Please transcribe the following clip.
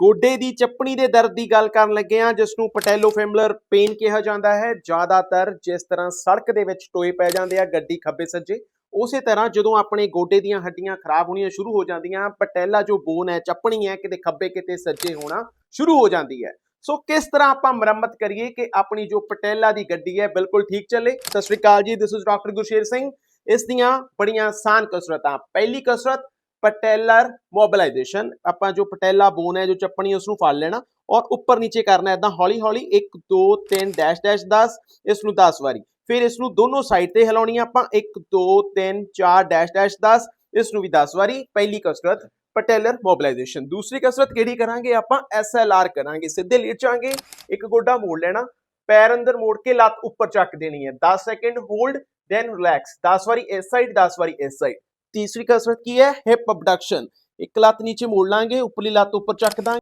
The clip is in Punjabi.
ਗੋਡੇ ਦੀ ਚੱਪਣੀ ਦੇ ਦਰਦ ਦੀ ਗੱਲ ਕਰਨ ਲੱਗੇ ਹਾਂ ਜਿਸ ਨੂੰ ਪਟੈਲੋਫੇਮਲਰ ਪੇਨ ਕਿਹਾ ਜਾਂਦਾ ਹੈ। ਜ਼ਿਆਦਾਤਰ ਜਿਸ ਤਰ੍ਹਾਂ ਸੜਕ ਦੇ ਵਿੱਚ ਟੋਏ ਪੈ ਜਾਂਦੇ ਆ, ਗੱਡੀ ਖੱਬੇ ਸੱਜੇ, ਉਸੇ ਤਰ੍ਹਾਂ ਜਦੋਂ ਆਪਣੇ ਗੋਡੇ ਦੀਆਂ ਹੱਡੀਆਂ ਖਰਾਬ ਹੋਣੀਆਂ ਸ਼ੁਰੂ ਹੋ ਜਾਂਦੀਆਂ, ਪਟੈਲਾ ਜੋ ਬੋਨ ਹੈ, ਚੱਪਣੀ ਹੈ, ਕਿਤੇ ਖੱਬੇ, ਕਿਤੇ ਸੱਜੇ ਹੋਣਾ ਸ਼ੁਰੂ ਹੋ ਜਾਂਦੀ ਹੈ। ਸੋ ਕਿਸ ਤਰ੍ਹਾਂ ਆਪਾਂ ਮੁਰੰਮਤ ਕਰੀਏ ਕਿ ਆਪਣੀ ਜੋ ਪਟੈਲਾ ਦੀ ਗੱਡੀ ਹੈ, ਬਿਲਕੁਲ ਠੀਕ ਚੱਲੇ? ਸਤਿ ਸ਼੍ਰੀ ਅਕਾਲ ਜੀ this is doctor Gursher Singh. ਇਸ ਦੀਆਂ ਬੜੀਆਂ ਆਸਾਨ ਕਸਰਤਾਂ। ਪਹਿਲੀ ਕਸਰਤ ਪਟੈਲਰ ਮੋਬਿਲਾਈਜੇਸ਼ਨ, ਆਪਾਂ ਜੋ ਪਟੈਲਾ ਬੋਨ ਹੈ, ਜੋ ਚੱਪਣੀ ਉਸ ਨੂੰ ਫੜ ਲੈਣਾ ਔਰ ਉੱਪਰ ਨੀਚੇ ਕਰਨਾ ਇਦਾਂ ਹੌਲੀ ਹੌਲੀ 1 2 3 ਡੈਸ਼ ਡੈਸ਼ 10 ਇਸ ਨੂੰ 10 ਵਾਰੀ। ਫਿਰ ਇਸ ਨੂੰ ਦੋਨੋਂ ਸਾਈਡ ਤੇ ਹਿਲਾਉਣੀ ਆਪਾਂ 1 2 3 4 ਡੈਸ਼ ਡੈਸ਼ 10 ਇਸ ਨੂੰ ਵੀ 10 ਵਾਰੀ। ਪਹਿਲੀ ਕਸਰਤ, ਪਟੈਲਰ ਮੋਬਿਲਾਈਜੇਸ਼ਨ। ਦੂਸਰੀ ਕਸਰਤ ਕਿਹੜੀ ਕਰਾਂਗੇ? ਆਪਾਂ ਐਸ ਐਲ ਆਰ ਕਰਾਂਗੇ, ਸਿੱਧੇ ਲੇਟ ਜਾਾਂਗੇ ਇੱਕ ਗੋਡਾ ਮੋੜ ਲੈਣਾ, ਪੈਰ ਅੰਦਰ ਮੋੜ ਕੇ ਲੱਤ ਉੱਪਰ ਚੱਕ ਦੇਣੀ ਹੈ। 10 ਸੈਕਿੰਡ ਹੋਲਡ ਦੈਨ ਰਿਲੈਕਸ 10 ਵਾਰੀ ਇਸ ਸਾਈਡ 10 ਵਾਰੀ ਇਸ ਸਾਈਡ ਤੀਸਰੀ ਕਸਰਤ ਕੀ ਹੈ? ਹਿਪ ਅਬਡਕਸ਼ਨ ਇੱਕ ਲੱਤ ਨੀਚੇ ਮੋੜ ਲਾਂਗੇ, ਉੱਪਰਲੀ ਲੱਤ ਉੱਪਰ ਚੱਕ ਦਾਂਗੇ।